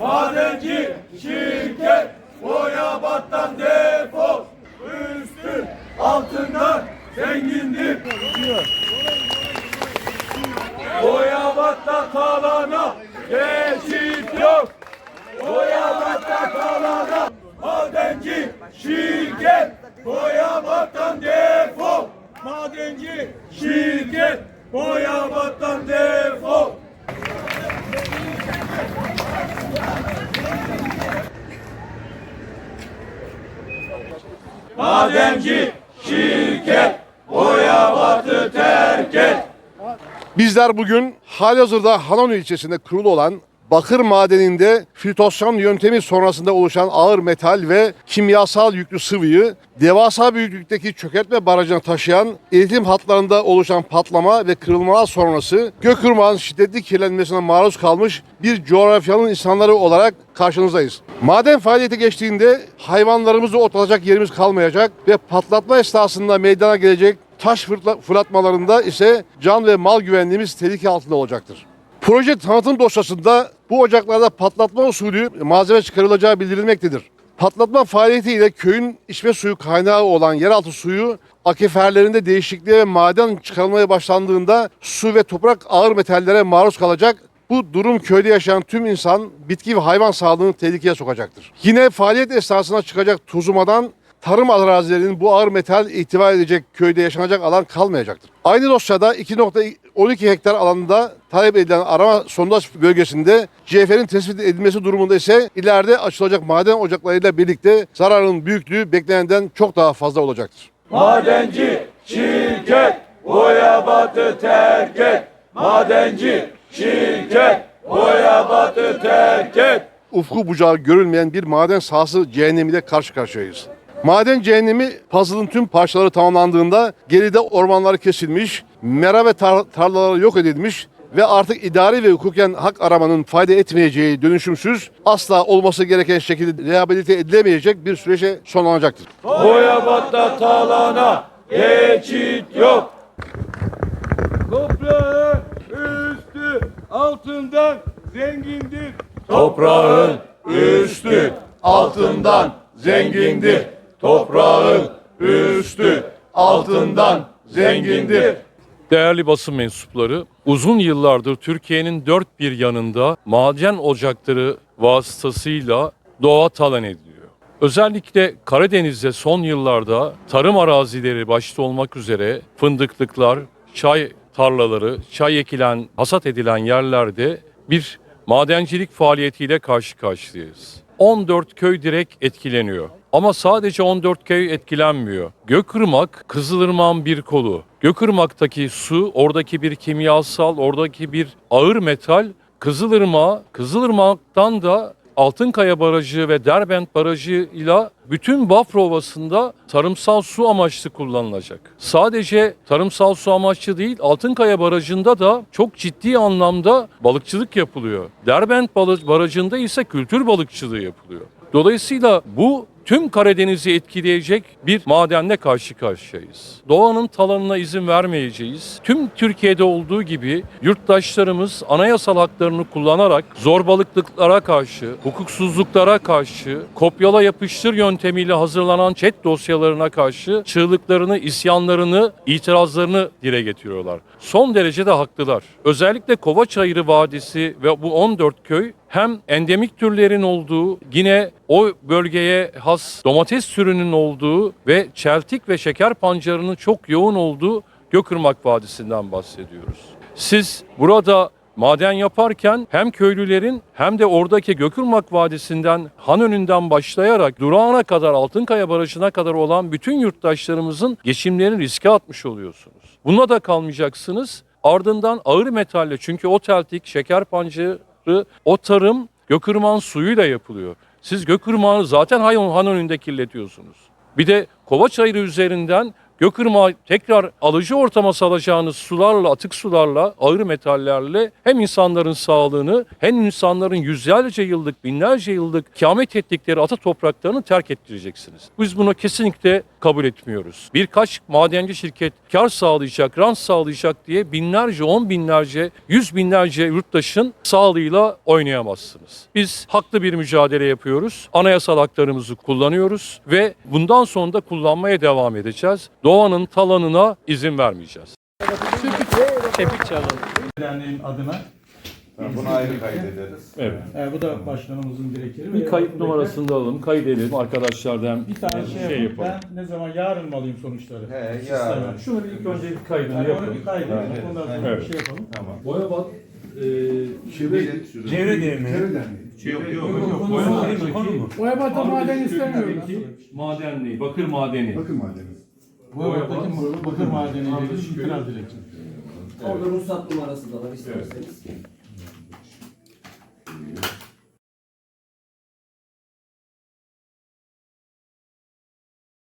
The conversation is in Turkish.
Madenci şirket Boyabat'tan defol. Üstü altından zengindir. Boyabat'ta kalana geçit yok. Boyabat'ta kalana Madenci şirket Boyabat'tan defol. Madenci şirket Boyabat'tan defol Madenci şirket Boyabat'ı terk et. Bizler bugün halihazırda Hanon ilçesinde kurulu olan bakır madeninde filtrasyon yöntemi sonrasında oluşan ağır metal ve kimyasal yüklü sıvıyı devasa büyüklükteki çökertme barajına taşıyan iletim hatlarında oluşan patlama ve kırılmalar sonrası Gökırmağın şiddetli kirlenmesine maruz kalmış bir coğrafyanın insanları olarak karşınızdayız. Maden faaliyeti geçtiğinde hayvanlarımızı otlatacak yerimiz kalmayacak ve patlatma esnasında meydana gelecek taş fırla- fırlatmalarında ise can ve mal güvenliğimiz tehlike altında olacaktır. Proje tanıtım dosyasında bu ocaklarda patlatma usulü malzeme çıkarılacağı bildirilmektedir. Patlatma faaliyetiyle köyün içme suyu kaynağı olan yeraltı suyu akiferlerinde değişikliğe ve maden çıkarılmaya başlandığında su ve toprak ağır metallere maruz kalacak. Bu durum köyde yaşayan tüm insan, bitki ve hayvan sağlığını tehlikeye sokacaktır. Yine faaliyet esnasında çıkacak tuzumadan tarım arazilerinin bu ağır metal ihtiva edecek köyde yaşanacak alan kalmayacaktır. Aynı dosyada 2.12 hektar alanında talep edilen arama sondaj bölgesinde CFR'in tespit edilmesi durumunda ise ileride açılacak maden ocaklarıyla birlikte zararın büyüklüğü beklenenden çok daha fazla olacaktır. Madenci şirket Boyabat'ı terk et Madenci şirket Boyabat'ı terk et ufku bucağı görülmeyen bir maden sahası cehennemiyle karşı karşıyayız. Maden cehennemi puzzle'ın tüm parçaları tamamlandığında geride ormanlar kesilmiş, mera ve tar- tarlaları yok edilmiş ve artık idari ve hukuken hak aramanın fayda etmeyeceği dönüşümsüz, asla olması gereken şekilde rehabilite edilemeyecek bir sürece sonlanacaktır. Boyabat'ta talana geçit yok. Toprağın üstü altından zengindir. Toprağın üstü altından zengindir Toprağın üstü altından zengindir Değerli basın mensupları, uzun yıllardır Türkiye'nin dört bir yanında maden ocakları vasıtasıyla doğa talan ediliyor. Özellikle Karadeniz'de son yıllarda tarım arazileri başta olmak üzere fındıklıklar, çay tarlaları, çay ekilen, hasat edilen yerlerde bir madencilik faaliyetiyle karşı karşıyayız. 14 köy direkt etkileniyor. Ama sadece 14 köy etkilenmiyor. Gökırmak, Kızılırmak'ın bir kolu. Gökırmak'taki su, oradaki bir kimyasal, oradaki bir ağır metal Kızılırmak, Kızılırmak'tan da Altınkaya Barajı ve Derbent Barajı ile bütün Bafra Ovası'nda tarımsal su amaçlı kullanılacak. Sadece tarımsal su amaçlı değil, Altınkaya Barajı'nda da çok ciddi anlamda balıkçılık yapılıyor. Derbent Barajı'nda ise kültür balıkçılığı yapılıyor. Dolayısıyla bu tüm Karadeniz'i etkileyecek bir madenle karşı karşıyayız. Doğanın talanına izin vermeyeceğiz. Tüm Türkiye'de olduğu gibi yurttaşlarımız anayasal haklarını kullanarak zorbalıklara karşı, hukuksuzluklara karşı, kopyala yapıştır yöntemiyle hazırlanan chat dosyalarına karşı çığlıklarını, isyanlarını, itirazlarını dile getiriyorlar. Son derece de haklılar. Özellikle Kovaçayırı Vadisi ve bu 14 köy hem endemik türlerin olduğu, yine o bölgeye has domates türünün olduğu ve çeltik ve şeker pancarının çok yoğun olduğu Gökırmak Vadisi'nden bahsediyoruz. Siz burada maden yaparken hem köylülerin hem de oradaki Gökırmak Vadisi'nden Han önünden başlayarak durağına kadar Altınkaya Barajı'na kadar olan bütün yurttaşlarımızın geçimlerini riske atmış oluyorsunuz. Buna da kalmayacaksınız. Ardından ağır metalle çünkü o teltik, şeker pancarı, o tarım Gökırmak'ın suyuyla yapılıyor. Siz Gökırmak'ı zaten Han önünde kirletiyorsunuz. Bir de Kovaçayırı üzerinden Gökırmak'a tekrar alıcı ortama salacağınız sularla, atık sularla, ağır metallerle hem insanların sağlığını hem insanların yüzlerce yıllık, binlerce yıllık kâmet ettikleri ata topraklarını terk ettireceksiniz. Biz buna kesinlikle kabul etmiyoruz. Birkaç madenci şirket kar sağlayacak, rant sağlayacak diye binlerce, on binlerce, yüz binlerce yurttaşın sağlığıyla oynayamazsınız. Biz haklı bir mücadele yapıyoruz. Anayasal haklarımızı kullanıyoruz ve bundan sonra da kullanmaya devam edeceğiz. Doğanın talanına izin vermeyeceğiz. Derneğin adına. Bunu ayrı kaydederiz. Evet. E, bu da başkanımızın dilekleri. Bir kayıt numarasını da alalım, kaydedelim arkadaşlardan Bir tane şey, şey yapalım. Ben ne zaman yarın mı alayım sonuçları? He, yarın. Şunu bir ilk önce bir kaydını Yani onu yapalım. bir kaydedelim. Evet. Ondan sonra Evet. bir şey yapalım. Tamam. Boyabat Çevre derneği. Yok yok. Yok, Boyabat'taki konu mu? Boyabat'ta maden istemiyorlar. madenliği, bakır madeni. Bu Boyabat'taki bakır madeni ile ilgili itiraz dilekçesi. Orada ruhsat numarası da var isterseniz.